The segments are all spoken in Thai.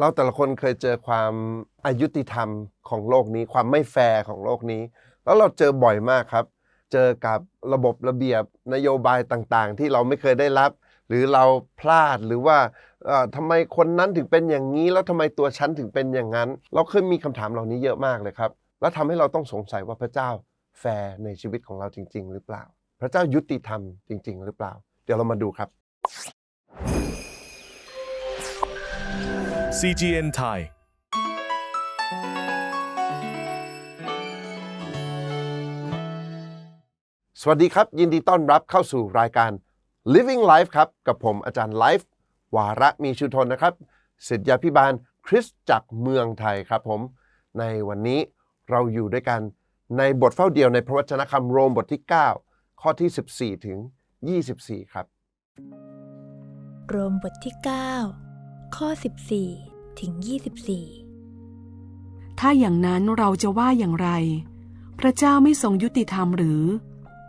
เราแต่ละคนเคยเจอความอายุติธรรมของโลกนี้ ความไม่แฟร์ของโลกนี้ แล้วเราเจอบ่อยมากครับ เจอกับระบบระเบียบนโยบายต่างๆ ที่เราไม่เคยได้รับ หรือเราพลาดหรือว่าทำไมคนนั้นถึงเป็นอย่างนี้ แล้วทำไมตัวฉันถึงเป็นอย่างนั้น เราเคยมีคำถามเหล่านี้เยอะมากเลยครับ แล้วทำให้เราต้องสงสัยว่าพระเจ้าแฟร์ในชีวิตของเราจริง ๆ หรือเปล่า พระเจ้ายุติธรรมจริง ๆ หรือเปล่า เดี๋ยวเรามาดูครับ CGN Thai สวัสดีครับ ยินดีต้อนรับเข้าสู่รายการ Living Life ครับ กับผมอาจารย์ไลฟ์วาระมีชุทนนะครับศิษยาพิบาลคริสตจักรเมืองไทยครับผม ในวันนี้เราอยู่ด้วยกันในบทเฝ้าเดียวในพระวจนะคำโรมบทที่ 9 ข้อที่ 14 ถึง 24 ครับ โรมบทที่ 9 ข้อ 14 ถึง 24 ถ้าอย่างนั้นเราจะว่าอย่างไร พระเจ้าไม่ทรงยุติธรรมหรือ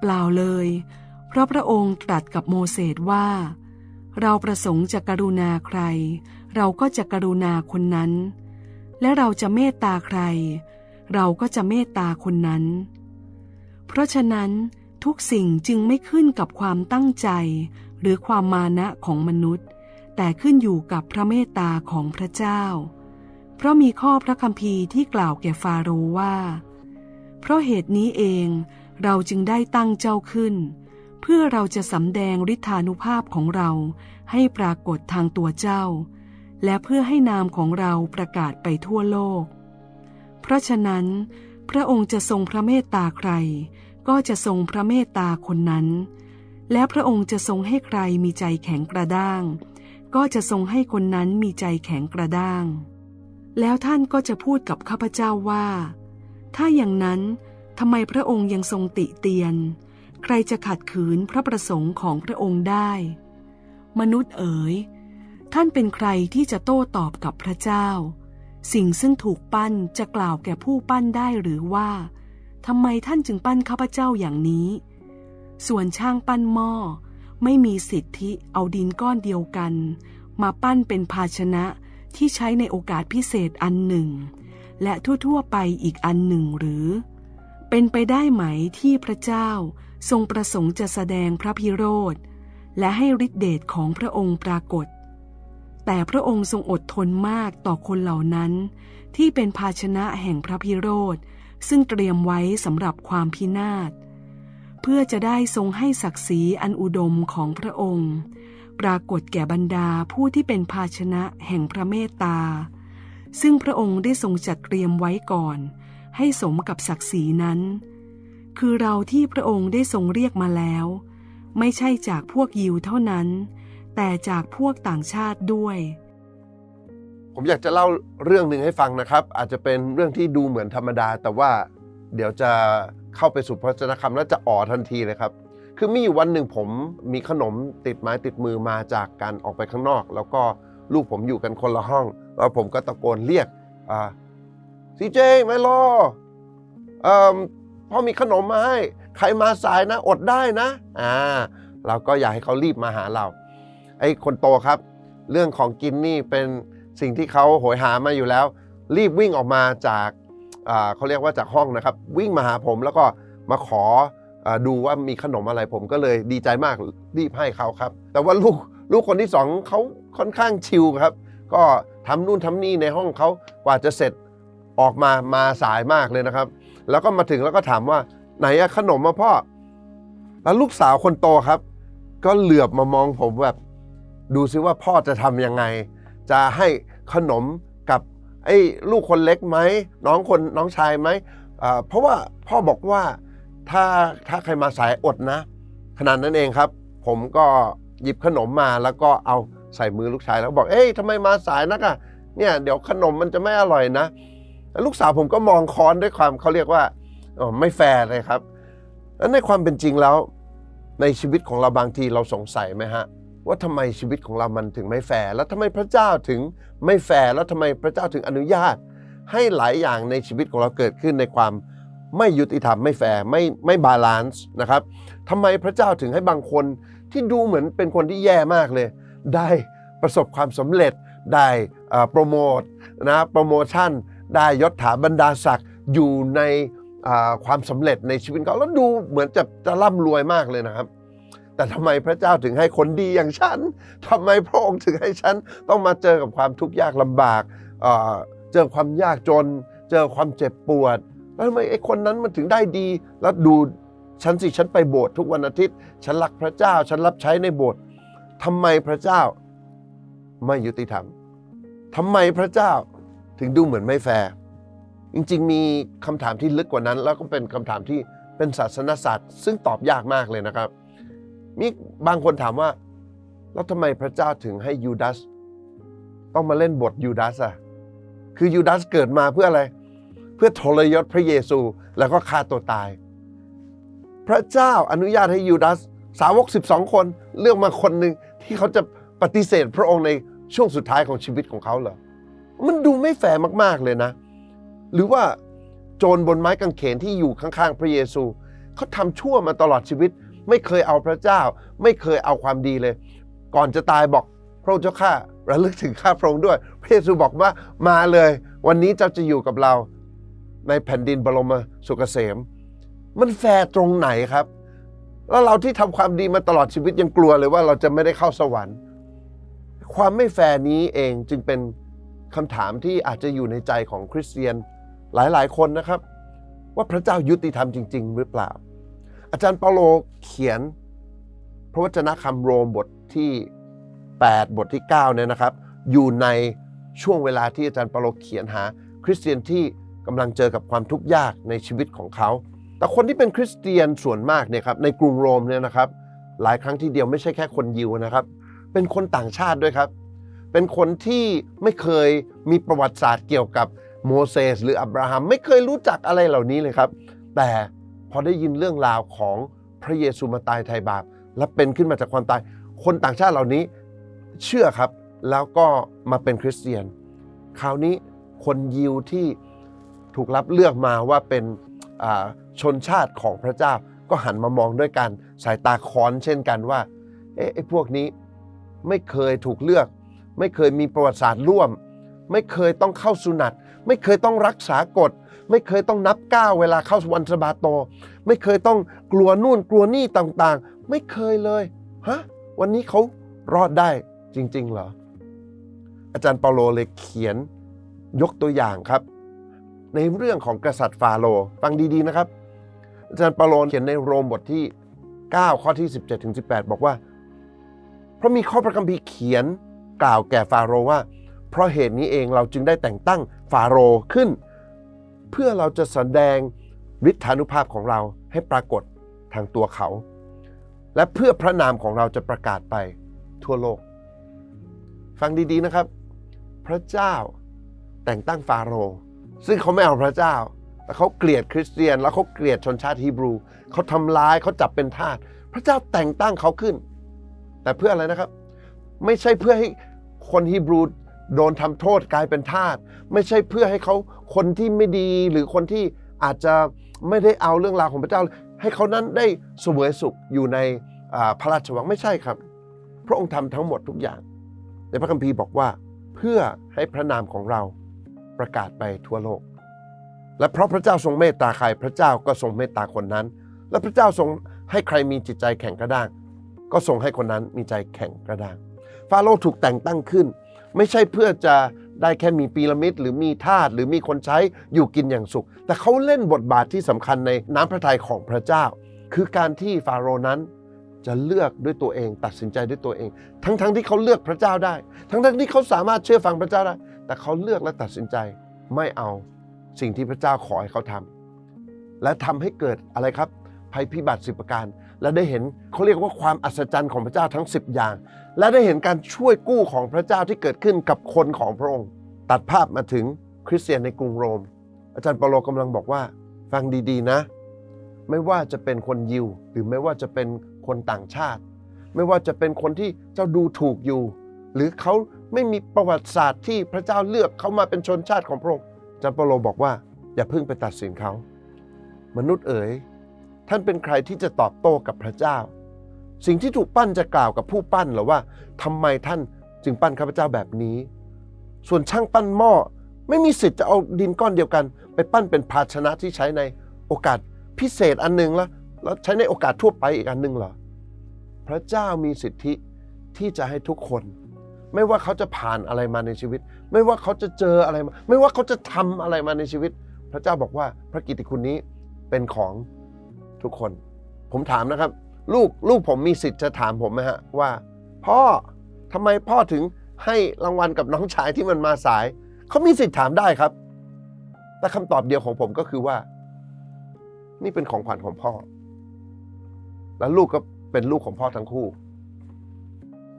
เปล่าเลย เพราะพระองค์ตรัสกับโมเสสว่า เราประสงค์จะกรุณาใคร เราก็จะกรุณาคนนั้น และเราจะเมตตาใคร เราก็จะเมตตาคนนั้น เพราะฉะนั้นทุกสิ่งจึงไม่ขึ้นกับความตั้งใจหรือความมานะของมนุษย์ แต่ขึ้นอยู่กับพระเมตตาของพระเจ้า เพราะมีข้อพระคัมภีร์ที่กล่าวแก่ฟาโรห์ว่า เพราะเหตุนี้เองเราจึงได้ตั้งเจ้าขึ้น เพื่อเราจะสำแดงฤทธานุภาพของเราให้ปรากฏทางตัวเจ้า และเพื่อให้นามของเราประกาศไปทั่วโลก เพราะฉะนั้น พระองค์จะทรงพระเมตตาใคร ก็จะทรงพระเมตตาคนนั้น และพระองค์จะทรงให้ใครมีใจแข็งกระด้าง ก็จะทรงให้คนนั้นมีใจแข็งกระด้าง แล้วท่านก็จะพูดกับข้าพเจ้าว่า ถ้าอย่างนั้นทำไมพระองค์ยังทรงติเตียน ใครจะขัดขืนพระประสงค์ของพระองค์ได้ มนุษย์เอ๋ย ท่านเป็นใครที่จะโต้ตอบกับพระเจ้า สิ่งซึ่งถูกปั้นจะกล่าวแก่ผู้ปั้นได้หรือว่าทำไมท่านจึงปั้นข้าพเจ้าอย่างนี้ ส่วนช่างปั้นหม้อ ไม่มีสิทธิเอาดินก้อนเดียวกัน มาปั้นเป็นภาชนะที่ใช้ในโอกาสพิเศษอันหนึ่ง และทั่วๆไปอีกอันหนึ่งหรือ เป็นไปได้ไหมที่พระเจ้าทรงประสงค์จะแสดงพระพิโรธ และให้ฤทธิเดชของพระองค์ปรากฏ แต่พระองค์ทรงอดทนมากต่อคนเหล่านั้น ที่เป็นภาชนะแห่งพระพิโรธ ซึ่งเตรียมไว้สำหรับความพินาศเพื่อจะได้ทรงให้ศักดิ์ศรีอันอุดมของพระองค์ ปรากฏแก่บรรดาผู้ที่เป็นภาชนะแห่งพระเมตตา ซึ่งพระองค์ได้ทรงจัดเตรียมไว้ก่อน ให้สมกับศักดิ์ศรีนั้น คือเราที่พระองค์ได้ทรงเรียกมาแล้ว ไม่ใช่จากพวกยิวเท่านั้น แต่จากพวกต่างชาติด้วย ผมอยากจะเล่าเรื่องหนึ่งให้ฟังนะครับ อาจจะเป็นเรื่องที่ดูเหมือนธรรมดา แต่ว่าเดี๋ยวจะ เข้าไปสู่พระจนคำแล้วจะอ๋อทันทีเลยครับ คือมีอยู่วันหนึ่งผมมีขนมติดไม้ติดมือมาจากการออกไปข้างนอก แล้วก็ลูกผมอยู่กันคนละห้อง แล้วผมก็ตะโกนเรียกอ่าซีเจไมโลเอ่อพ่อมีขนมมาให้ ใครมาสายนะอดได้นะอ่าเราก็อยากให้เขารีบมาหาเรา ไอ้คนโตครับ เรื่องของกินนี่เป็นสิ่งที่เขาโหยหามาอยู่แล้ว รีบวิ่งออกมาจาก เขาเรียกว่าจากห้องนะครับ วิ่งมาหาผมแล้วก็มาขออดูว่ามีขนมอะไรผมก็เลยดีใจมากรีบให้เขาครับ แต่ว่าลูกลูกคนที่สองเขาค่อนข้างชิลครับ ก็ทำนู่นทำนี่ในห้องเขากว่าจะเสร็จออกมามาสายมากเลยนะครับ แล้วก็มาถึงแล้วก็ถามว่าไหนอะขนมมาพ่อ แล้วลูกสาวคนโตครับ ก็เหลือบมามองผมแบบ ดูซิว่าพ่อจะทำยังไง จะให้ขนม ไอ้ลูกคนเล็กไหมน้องคนน้องชายไหมเพราะว่าพ่อบอกว่าถ้าถ้าใครมาสายอดนะ ขนาดนั้นเองครับ ผมก็หยิบขนมมาแล้วก็เอาใส่มือลูกชายแล้วบอกเอ้ยทำไมมาสายนักอะเนี่ยเดี๋ยวขนมมันจะไม่อร่อยนะ ลูกสาวผมก็มองค้อนด้วยความเขาเรียกว่าไม่แฟร์เลยครับแล้วในความเป็นจริงแล้ว ในชีวิตของเราบางทีเราสงสัยไหมฮะ ว่าทำไมชีวิตของเรามันถึงไม่แฟร์แล้วทำไมพระเจ้าถึงไม่แฟร์แล้วทำไมพระเจ้าถึงอนุญาต ให้หลายอย่างในชีวิตของเราเกิดขึ้นในความไม่ยุติธรรมไม่แฟร์ไม่ไม่บาลานซ์นะครับทำไมพระเจ้าถึงให้บางคนที่ดูเหมือนเป็นคนที่แย่มากเลย ได้ประสบความสำเร็จได้โปรโมทนะโปรโมชั่นได้ยศถาบรรดาศักดิ์อยู่ในความสำเร็จในชีวิตเขาแล้วดูเหมือนจะจะร่ำรวยมากเลยนะครับ แต่ทำไมพระเจ้าถึงให้คนดีอย่างฉันทำไมพระองค์ถึงให้ฉันต้องมาเจอกับความทุกข์ยากลำบากเเจอความยากจน เจอความเจ็บปวด แล้วทำไมไอ้คนนั้นมันถึงได้ดี แล้วดูฉันสิฉันไปโบสถ์ทุกวันอาทิตย์ ฉันรักพระเจ้า ฉันรับใช้ในโบสถ์ทำไมพระเจ้าไม่ยุติธรรมทำไมพระเจ้าถึงดูเหมือนไม่แฟร์จริง ๆ มีคำถามที่ลึกกว่านั้น แล้วก็เป็นคำถามที่เป็นศาสนศาสตร์ ซึ่งตอบยากมากเลยนะครับ มีบางคนถามว่า แล้วทำไมพระเจ้าถึงให้ยูดาสต้องมาเล่นบทยูดาสอะคือยูดาสเกิดมาเพื่ออะไร เพื่อทรยศพระเยซูแล้วก็ฆ่าตัวตาย พระเจ้าอนุญาตให้ยูดาสสาวก 12 คนเลือกมาคนหนึ่งที่เขาจะปฏิเสธพระองค์ในช่วงสุดท้ายของชีวิตของเขาเหรอ มันดูไม่แฟร์มากๆเลยนะ หรือว่าโจรบนไม้กางเขนที่อยู่ข้างๆ พระเยซู เขาทำชั่วมาตลอดชีวิต ไม่เคยเอาพระเจ้า ไม่เคยเอาความดีเลย ก่อนจะตายบอกพระเจ้าข้าระลึกถึงข้าพระองค์ด้วย พระเยซูบอกว่ามาเลย วันนี้เจ้าจะอยู่กับเราในแผ่นดินบรมสุกเกษม มันแฟร์ตรงไหนครับ แล้วเราที่ทำความดีมาตลอดชีวิตยังกลัวเลยว่าเราจะไม่ได้เข้าสวรรค์ ความไม่แฟร์นี้เองจึงเป็นคำถามที่อาจจะอยู่ในใจของคริสเตียนหลายๆ คนนะครับ ว่าพระเจ้ายุติธรรมจริง ๆ หรือเปล่า อาจารย์เปาโลเขียน พระวจนะคำโรมบทที่ 8 บทที่ 9 เนี่ยนะครับ อยู่ในช่วงเวลาที่อาจารย์เปาโลเขียนหา คริสเตียนที่กำลังเจอกับความทุกข์ยากในชีวิตของเขา แต่คนที่เป็นคริสเตียนส่วนมากเนี่ยครับในกรุงโรมเนี่ยนะครับ หลายครั้งที่เดียวไม่ใช่แค่คนยิวนะครับ เป็นคนต่างชาติด้วยครับ เป็นคนที่ไม่เคยมีประวัติศาสตร์เกี่ยวกับโมเสสหรืออับราฮัมไม่เคยรู้จักอะไรเหล่านี้เลยครับ แต่ พอได้ยินเรื่องราวของพระเยซูมาตายไถ่บาป และเป็นขึ้นมาจากความตาย คนต่างชาติเหล่านี้เชื่อครับ แล้วก็มาเป็นคริสเตียน คราวนี้คนยิวที่ถูกรับเลือกมาว่าเป็นชนชาติของพระเจ้า ก็หันมามองด้วยกันสายตาค้อนเช่นกันว่าเอ๊ะไอ้พวกนี้ไม่เคยถูกเลือก ไม่เคยมีประวัติศาสตร์ร่วม ไม่เคยต้องเข้าสุนัตไม่เคยต้องรักษากฎ ไม่เคยต้องนับก้าวเวลาเข้าวันสบาโต ไม่เคยต้องกลัวนู่นกลัวนี่ต่างๆ ไม่เคยเลยฮะวันนี้เขารอดได้จริง ๆ เหรอ อาจารย์เปาโลเลยเขียนยกตัวอย่างครับ ในเรื่องของกษัตริย์ฟาโรห์ฟังดีๆนะครับ อาจารย์เปาโลเขียนในโรมบทที่ 9 ข้อที่ 17ถึง18 บอกว่า เพราะมีข้อพระคัมภีร์เขียนกล่าวแก่ฟาโรห์ว่า เพราะเหตุนี้เองเราจึงได้แต่งตั้งฟาโรห์ขึ้น เพื่อเราจะแสดงฤทธานุภาพของเราให้ปรากฏทางตัวเขา และเพื่อพระนามของเราจะประกาศไปทั่วโลก ฟังดีๆนะครับ พระเจ้าแต่งตั้งฟาโรห์ซึ่งเขาไม่เอาพระเจ้า แต่เขาเกลียดคริสเตียน แล้วเขาเกลียดชนชาติฮีบรูเขาทำร้ายเขาจับเป็นทาสพระเจ้าแต่งตั้งเขาขึ้น แต่เพื่ออะไรนะครับ ไม่ใช่เพื่อให้คนฮีบรู โดนทำโทษกลายเป็นทาสไม่ใช่เพื่อให้เขาคนที่ไม่ดีหรือคนที่อาจจะไม่ได้เอาเรื่องราวของพระเจ้า ให้เขานั้นได้เสวยสุขอยู่ในพระราชวังไม่ใช่ครับ พระองค์ทำทั้งหมดทุกอย่าง ในพระคัมภีร์บอกว่าเพื่อให้พระนามของเราประกาศไปทั่วโลก และเพราะพระเจ้าทรงเมตตาใครพระเจ้าก็ทรงเมตตาคนนั้น และพระเจ้าทรงให้ใครมีจิตใจแข็งกระด้าง ก็ทรงให้คนนั้นมีใจแข็งกระด้าง ฟาโรห์ถูกแต่งตั้งขึ้น ไม่ใช่เพื่อจะได้แค่มีปีระมิดหรือมีทาสหรือมีคนใช้อยู่กินอย่างสุข แต่เขาเล่นบทบาทที่สำคัญในน้ำพระทัยของพระเจ้า คือการที่ฟาโรห์นั้นจะเลือกด้วยตัวเอง ตัดสินใจด้วยตัวเอง ทั้งๆทที่เขาเลือกพระเจ้าได้ ทั้งๆทที่เขาสามารถเชื่อฟังพระเจ้าได้ แต่เขาเลือกและตัดสินใจไม่เอาสิ่งที่พระเจ้าขอให้เขาทำและทำให้เกิดอะไรครับ ภัยพิบัติสิบประการ และได้เห็นเขาเรียกว่าความอัศจรรย์ของพระเจ้าทั้ง 10 อย่าง และได้เห็นการช่วยกู้ของพระเจ้าที่เกิดขึ้นกับคนของพระองค์ ตัดภาพมาถึงคริสเตียนในกรุงโรม อาจารย์เปโลกำลังบอกว่า ฟังดีๆนะ ไม่ว่าจะเป็นคนยิว หรือไม่ว่าจะเป็นคนต่างชาติ ไม่ว่าจะเป็นคนที่เจ้าดูถูกอยู่ หรือเขาไม่มีประวัติศาสตร์ที่พระเจ้าเลือกเขามาเป็นชนชาติของพระองค์อาจารย์เปโลบอกว่า อย่าเพิ่งไปตัดสินเขา มนุษย์เอ๋ยท่านเป็นใครที่จะตอบโต้กับพระเจ้า สิ่งที่ถูกปั้นจะกล่าวกับผู้ปั้นหรือว่าทำไมท่านจึงปั้นข้าพเจ้าแบบนี้ ส่วนช่างปั้นหม้อไม่มีสิทธิ์จะเอาดินก้อนเดียวกัน ไปปั้นเป็นภาชนะที่ใช้ในโอกาสพิเศษอันหนึ่งแล้วแล้วใช้ในโอกาสทั่วไปอีกอันหนึ่งเหรอพระเจ้ามีสิทธิที่จะให้ทุกคน ไม่ว่าเขาจะผ่านอะไรมาในชีวิต ไม่ว่าเขาจะเจออะไรมา ไม่ว่าเขาจะทำอะไรมาในชีวิต พระเจ้าบอกว่าพระกิตติคุณนี้เป็นของทุกคน ผมถามนะครับ ลูกลูกผมมีสิทธิ์จะถามผมไหมฮะว่า พ่อทำไมพ่อถึงให้รางวัลกับน้องชายที่มันมาสาย เขามีสิทธิ์ถามได้ครับ แต่คำตอบเดียวของผมก็คือว่า นี่เป็นของขวัญของพ่อ แล้วลูกก็เป็นลูกของพ่อทั้งคู่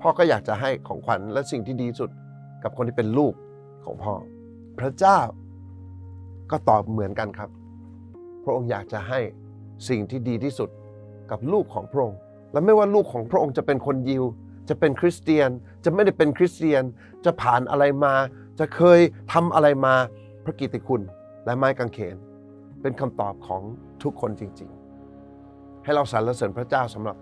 พ่อก็อยากจะให้ของขวัญและสิ่งที่ดีสุด กับคนที่เป็นลูกของพ่อ พระเจ้าก็ตอบเหมือนกันครับ พระองค์อยากจะให้สิ่งที่ดีที่สุด กับลูกของพระองค์ และไม่ว่าลูกของพระองค์จะเป็นคนยิว จะเป็นคริสเตียน จะไม่ได้เป็นคริสเตียน จะผ่านอะไรมา จะเคยทำอะไรมาพระกิตติคุณ และไม้กางเขน เป็นคำตอบของทุกคนจริง ๆ ให้เราสรรเสริญพระเจ้าสำหรับ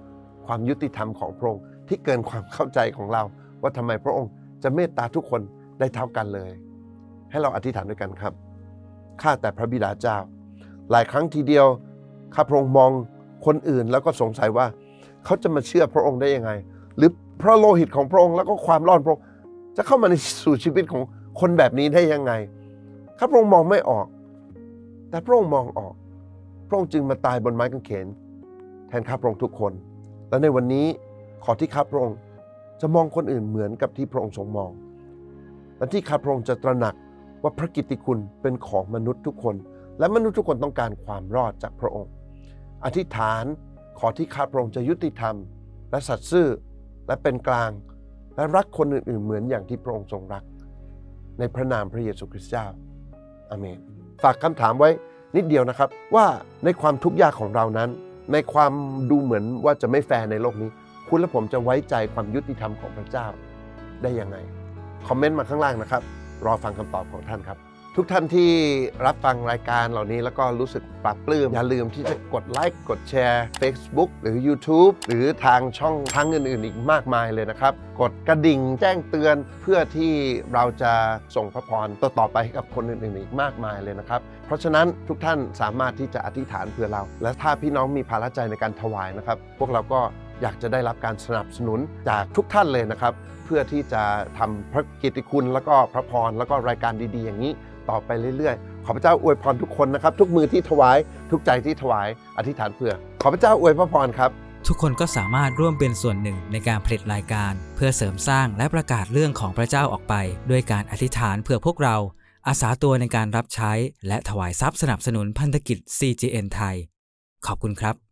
ความยุติธรรมของพระองค์ที่เกินความเข้าใจของเรา ว่าทำไมพระองค์จะเมตตาทุกคนได้เท่ากันเลย ให้เราอธิษฐานด้วยกันครับข้าแต่พระบิดาเจ้า หลายครั้งทีเดียวข้าพระองค์มอง คนอื่นแล้วก็สงสัยว่า เขาจะมาเชื่อพระองค์ได้ยังไง หรือพระโลหิตของพระองค์แล้วก็ความรอดพระองค์จะเข้ามาในสู่ชีวิตของคนแบบนี้ได้ยังไงข้าพระองค์มองไม่ออก แต่พระองค์มองออก พระองค์จึงมาตายบนไม้กางเขน แทนข้าพระองค์ทุกคน และในวันนี้ขอที่ข้าพระองค์จะมองคนอื่นเหมือนกับที่พระองค์ทรงมอง และที่ข้าพระองค์จะตระหนักว่าพระกิตติคุณเป็นของมนุษย์ทุกคน และมนุษย์ทุกคนต้องการความรอดจากพระองค์ อธิษฐานขอที่ข้าพระองค์จะยุติธรรม และสัตย์ซื่อและเป็นกลาง และรักคนอื่นๆ เหมือนอย่างที่พระองค์ทรงรัก ในพระนามพระเยซูคริสต์เจ้าอาเมน ฝากคำถามไว้นิดเดียวนะครับว่าในความทุกข์ยากของเรานั้น ในความดูเหมือนว่าจะไม่แฟร์ในโลกนี้ คุณและผมจะไว้ใจความยุติธรรมของพระเจ้าได้ยังไง คอมเมนต์มาข้างล่างนะครับ รอฟังคำตอบของท่านครับ ทุกท่านที่รับฟังรายการเหล่านี้แล้วก็รู้สึกปรับปลื้ม อย่าลืมที่จะกดไลค์กดแชร์ Facebook หรือ YouTube หรือทางช่องทางอื่นๆ อีกมากมายเลยนะครับ กดกระดิ่งแจ้งเตือนเพื่อที่เราจะส่งพระพรต่อๆไปให้กับคนอื่นๆ อีกมากมายเลยนะครับ เพราะฉะนั้นทุกท่านสามารถที่จะอธิษฐานเพื่อเรา และถ้าพี่น้องมีภาระใจในการถวายนะครับ พวกเราก็อยากจะได้รับการสนับสนุนจากทุกท่านเลยนะครับ เพื่อที่จะทำพระกิตติคุณแล้วก็พระพรแล้วก็รายการดีๆ อย่างนี้ ต่อไปเรื่อยๆ ขอพระเจ้าอวยพรทุกคนนะครับ ทุกมือที่ถวาย ทุกใจที่ถวาย อธิษฐานเพื่อ ขอพระเจ้าอวยพระพรครับ ทุกคนก็สามารถร่วมเป็นส่วนหนึ่งในการผลิตรายการ เพื่อเสริมสร้างและประกาศเรื่องของพระเจ้าออกไป ด้วยการอธิษฐานเพื่อพวกเรา อาสาตัวในการรับใช้ และถวายทรัพย์สนับสนุนพันธกิจ CGN ไทย ขอบคุณครับ